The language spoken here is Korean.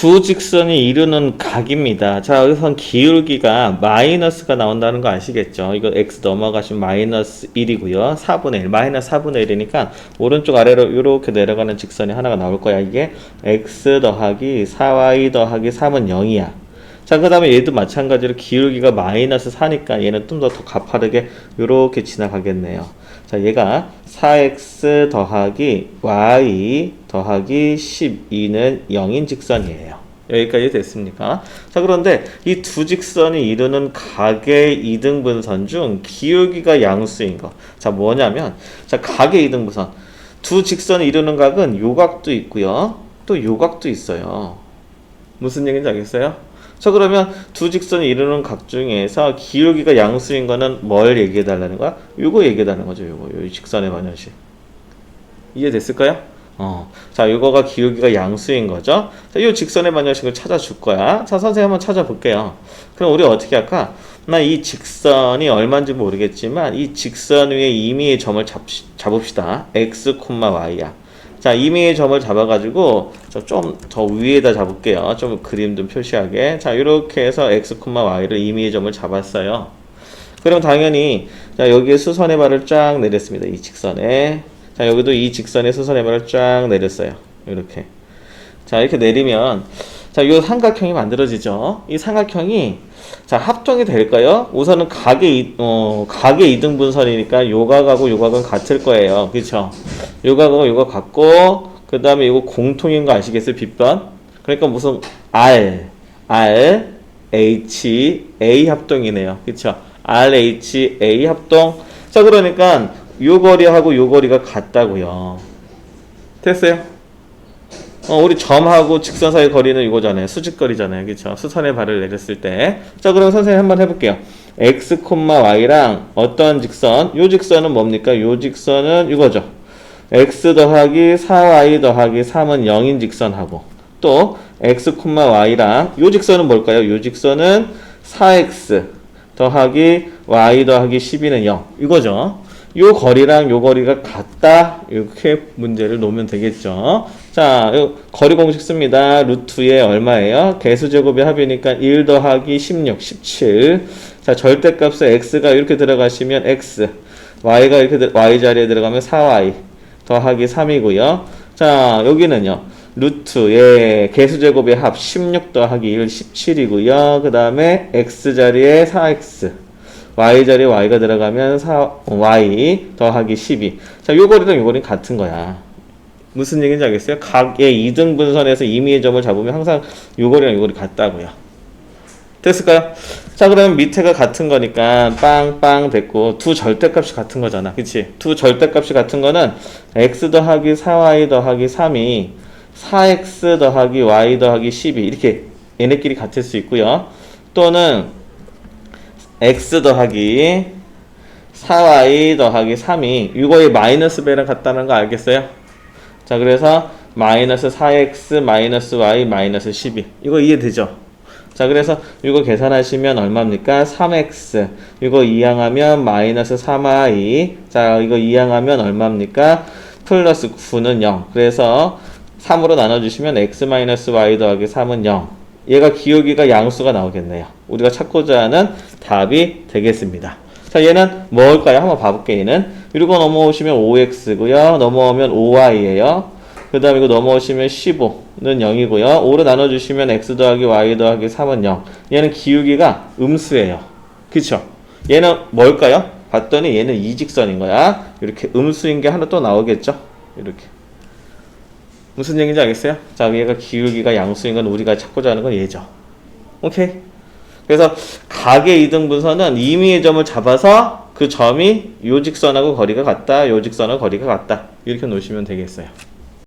두 직선이 이루는 각입니다. 자, 여기선 기울기가 마이너스가 나온다는 거 아시겠죠? 이거 x 넘어가시면 마이너스 1이고요. 4분의 1, 마이너스 4분의 1이니까 오른쪽 아래로 이렇게 내려가는 직선이 하나가 나올 거야. 이게 x 더하기 4y 더하기 3은 0이야. 자, 그 다음에 얘도 마찬가지로 기울기가 마이너스 4니까 얘는 좀 더 더 가파르게 이렇게 지나가겠네요. 자, 얘가 4x 더하기 y 더하기 12는 0인 직선이에요. 여기까지 됐습니까? 자, 그런데 이 두 직선이 이루는 각의 이등분선 중 기울기가 양수인 거. 자, 뭐냐면, 자, 각의 이등분선. 두 직선이 이루는 각은 요각도 있고요. 또 요각도 있어요. 무슨 얘기인지 알겠어요? 자 그러면 두 직선이 이루는 각 중에서 기울기가 양수인 거는 뭘 얘기해 달라는 거야? 요거 얘기해 달라는 거죠. 요거 요 직선의 반열식. 이해됐을까요? 어. 자, 요거가 기울기가 양수인 거죠. 자, 요 직선의 반열식을 찾아줄 거야. 자, 선생님 한번 찾아볼게요. 그럼 우리 어떻게 할까? 나 이 직선이 얼마인지 모르겠지만 이 직선 위에 임의의 점을 잡, 잡읍시다. x, y야. 자, 임의의 점을 잡아가지고 좀더 위에다 잡을게요. 좀 그림 좀 표시하게. 자, 이렇게 해서 x, y를 임의의 점을 잡았어요. 그럼 당연히 자, 여기에 수선의 발을 쫙 내렸습니다. 이 직선에. 자, 여기도 이 직선에 수선의 발을 쫙 내렸어요. 이렇게. 자, 이렇게 내리면 자, 이 삼각형이 만들어지죠. 이 삼각형이 자, 합동이 될까요? 우선은 각의 이- 어, 각의 이등 분선이니까 요각하고 요각은 같을 거예요. 그렇죠? 요각하고 요각 같고 그 다음에 이거 공통인 거 아시겠어요? 빗번. 그러니까 무슨 R R H A 합동이네요. 그렇죠? R H A 합동. 자, 그러니까 요 거리하고 요 거리가 같다고요. 됐어요? 어, 우리 점하고 직선 사이 거리는 이거잖아요. 수직거리잖아요. 그쵸? 수선의 발을 내렸을 때. 자, 그럼 선생님 한번 해볼게요. x, y랑 어떤 직선? 요 직선은 뭡니까? 요 직선은 이거죠. x 더하기 4y 더하기 3은 0인 직선하고 또 x, y랑 요 직선은 뭘까요? 요 직선은 4x 더하기 y 더하기 12는 0 이거죠. 요 거리랑 요 거리가 같다 이렇게 문제를 놓으면 되겠죠. 자, 요 거리 공식 씁니다. 루트에 얼마예요? 개수 제곱의 합이니까 1 더하기 16, 17. 자, 절대값에 x가 이렇게 들어가시면 x, y가 이렇게 들- y 자리에 들어가면 4y 더하기 3이고요. 자, 여기는요. 루트의 개수 제곱의 합 16 더하기 1, 17이고요. 그 다음에 x 자리에 4x. y 자리에 y가 들어가면 4, y 더하기 12. 자, 요 거리랑 요 거리는 같은 거야. 무슨 얘기인지 알겠어요? 각의 이등분선에서 임의의 점을 잡으면 항상 요 거리랑 요 거리 같다고요. 됐을까요? 자, 그러면 밑에가 같은 거니까 빵빵 됐고 두 절대값이 같은 거잖아. 그치? 두 절대값이 같은 거는 x 더하기 4y 더하기 3이 4x 더하기 y 더하기 12 이렇게 얘네끼리 같을 수 있고요. 또는 x 더하기 4y 더하기 3이 이거의 마이너스 배랑 같다는 거 알겠어요? 자 그래서 마이너스 4x 마이너스 y 마이너스 12 이거 이해되죠? 자 그래서 이거 계산하시면 얼마입니까? 3x 이거 이항하면 마이너스 3y 자 이거 이항하면 얼마입니까? 플러스 9는 0 그래서 3으로 나눠주시면 x 마이너스 y 더하기 3은 0 얘가 기울기가 양수가 나오겠네요. 우리가 찾고자 하는 답이 되겠습니다 자 얘는 뭘까요? 한번 봐볼게요 얘는 이러고 넘어오시면 5x고요 넘어오면 5y예요 그 다음에 이거 넘어오시면 15는 0이고요 5로 나눠주시면 x 더하기 y 더하기 3은 0 얘는 기울기가 음수예요 그쵸? 얘는 뭘까요? 봤더니 얘는 이직선인 거야 이렇게 음수인 게 하나 또 나오겠죠? 이렇게 무슨 얘기인지 알겠어요? 자 얘가 기울기가 양수인 건 우리가 찾고자 하는 건 얘죠 오케이 그래서 각의 이등분선은 임의의 점을 잡아서 그 점이 요 직선하고 거리가 같다, 요 직선하고 거리가 같다. 이렇게 놓으시면 되겠어요.